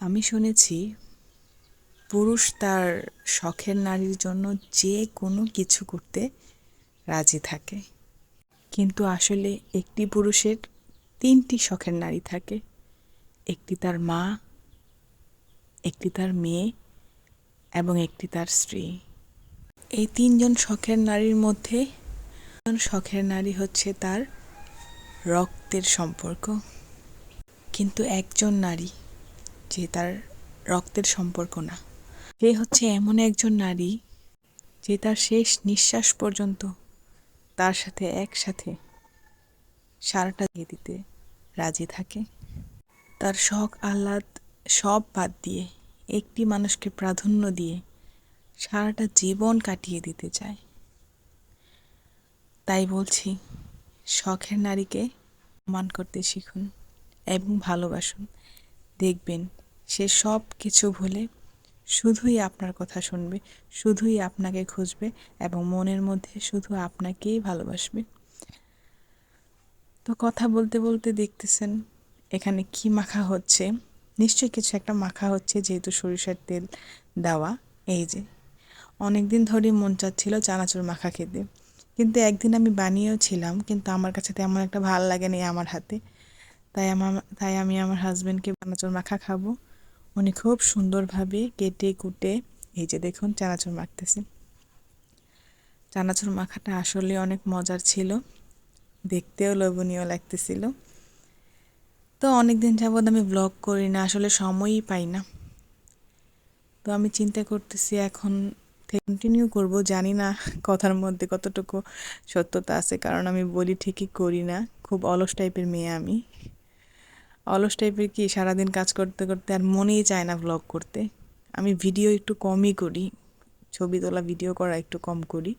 আমি শুনেছি পুরুষ তার শখের নারীর জন্য যে কোনো কিছু করতে রাজি থাকে। কিন্তু আসলে একটি পুরুষের তিনটি শখের নারী থাকে। একটি তার মা, একটি তার মেয়ে এবং একটি তার স্ত্রী। এই তিনজন শখের নারীর মধ্যে শখের নারী হচ্ছে তার রক্তের সম্পর্ক। কিন্তু একজন নারী যে তার রক্তের সম্পর্ক না। সে হচ্ছে এমন একজন নারী যে তার শেষ নিঃশ্বাস পর্যন্ত তার সাথে একসাথে সারাটা দিয়ে দিতে রাজি থাকে। তার শখ, আহ্লাদ সব বাদ দিয়ে একটি মানুষকে প্রাধান্য দিয়ে সারাটা জীবন কাটিয়ে দিতে চায়। তাই বলছি, শখের নারীকে মান করতে শিখুন এবং ভালোবাসুন। দেখবেন সে সব কিছু ভুলে শুধুই আপনার কথা শুনবে, শুধুই আপনাকে খুঁজবে এবং মনের মধ্যে শুধু আপনাকেই ভালোবাসবে। তো কথা বলতে বলতে দেখতেছেন, এখানে কি মাখা হচ্ছে? নিশ্চয়ই কিছু একটা মাখা হচ্ছে যেহেতু সরিষার তেল দেওয়া। এই যে অনেক দিন ধরেই মন চাচ্ছিল চানাচুর মাখা খেতে। কিন্তু একদিন আমি বানিয়েও ছিলাম, কিন্তু আমার কাছে তেমন একটা ভালো লাগেনি আমার হাতে। তাই আমার তাই আমি আমার হাজব্যান্ডকে চানাচুর মাখা খাব। উনি খুব সুন্দরভাবে কেটে কুটে এই যে দেখুন চানাচুর মাখতেছে। চানাচুর মাখাটা আসলে অনেক মজার ছিল। দেখতেও লোভনীয় লাগতেছিল। তো অনেক দিন যাবৎ আমি ব্লগ করি না, আসলে সময়ই পাই না। তো আমি চিন্তা করতেছি এখন কন্টিনিউ করব, জানি না কথার মধ্যে কতটুকু সত্যতা আছে, কারণ আমি বলি ঠিকই করি না। খুব অলস টাইপের মেয়ে আমি। অলস টাইপের কি সারাদিন কাজ করতে করতে আর মনেই চায় না ব্লগ করতে। আমি ভিডিও একটু কমই করি, ছবি তোলা ভিডিও করা একটু কম করি।